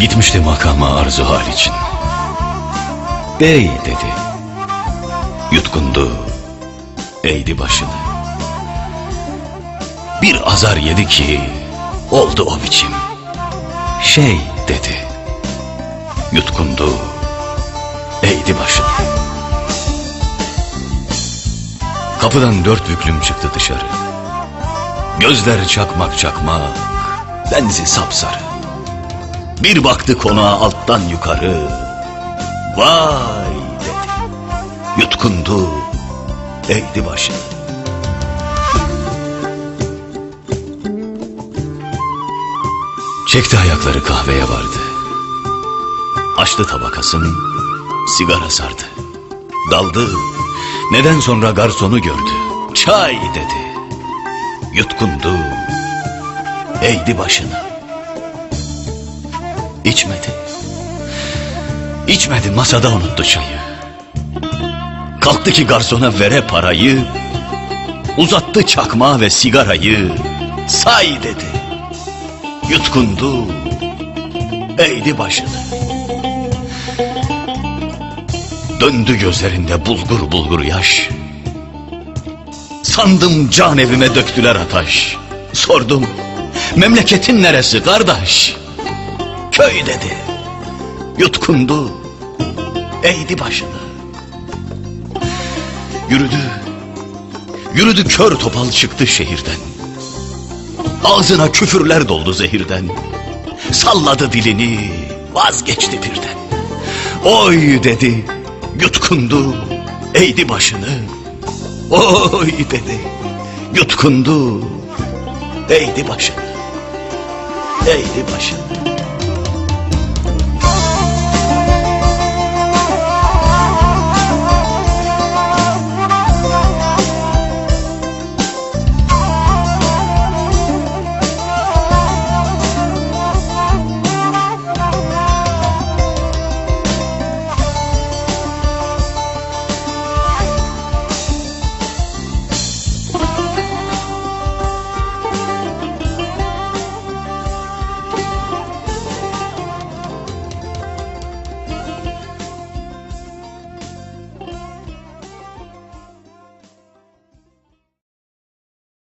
Gitmişti makama arzu hal için. Bey dedi. Yutkundu. Eğdi başını. Bir azar yedi ki oldu o biçim. Şey dedi. Yutkundu. Eğdi başını. Kapıdan dört büklüm çıktı dışarı. Gözler çakmak çakmak, benzi sapsarı. Bir baktı konağa alttan yukarı. Vay dedi. Yutkundu, eğdi başını. Çekti ayakları kahveye vardı. Açtı tabakasını, sigara sardı. Daldı, neden sonra garsonu gördü. Çay dedi. Yutkundu, eğdi başını. İçmedi. İçmedi masada unuttu çayı. Kalktı ki garsona vere parayı. Uzattı çakmağı ve sigarayı. Say dedi. Yutkundu. Eğdi başını. Döndü gözlerinde bulgur bulgur yaş. Sandım can evime döktüler ataş. Sordum. Memleketin neresi kardeş? Köy dedi. Yutkundu. Eğdi başını. Yürüdü. Yürüdü kör topal çıktı şehirden. Ağzına küfürler doldu zehirden. Salladı dilini, vazgeçti birden. Oy dedi, yutkundu, eğdi başını. Oy dedi, yutkundu, eğdi başını. Eğdi başını.